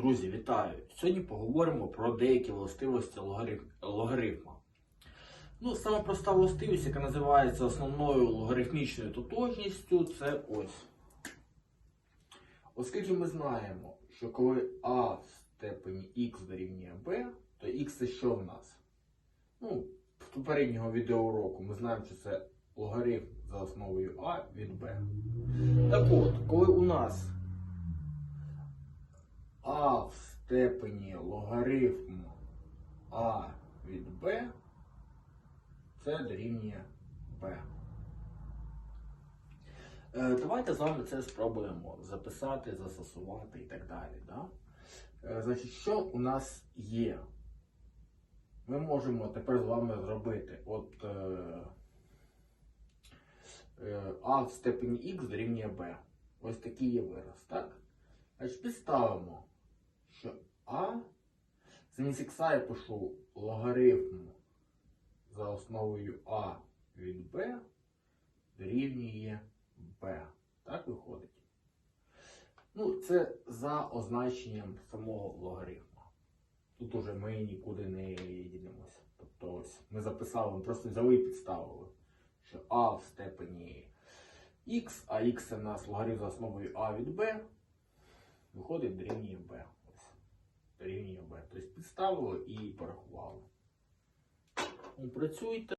Друзі, вітаю! Сьогодні поговоримо про деякі властивості логариф... логарифма. Ну, саме проста властивість, яка називається основною логарифмічною тотожністю, це ось. Оскільки ми знаємо, що коли а в степені х дорівнює b, то х це що в нас? Ну, з попереднього відеоуроку ми знаємо, що це логарифм за основою а від b. Так от, коли у нас а в степені логарифм а від b, це дорівнює b. Е, Давайте з вами це спробуємо записати, застосувати і так далі. Да? Е, Значить, що у нас є? Ми можемо тепер з вами зробити от е, а в степені х дорівнює b. Ось такий є вираз, так? Значить, підставимо, а замість х я пишу логарифм за основою а від b дорівнює b. Так виходить? Ну, це за означенням самого логарифму. Тут уже ми нікуди не дінемося. Тобто ось ми записали, ми просто взяли і підставили, що а в степені х, а х в нас логарифм за основою а від b, виходить дорівнює b. Підставили і порахували. Ну, Працюйте.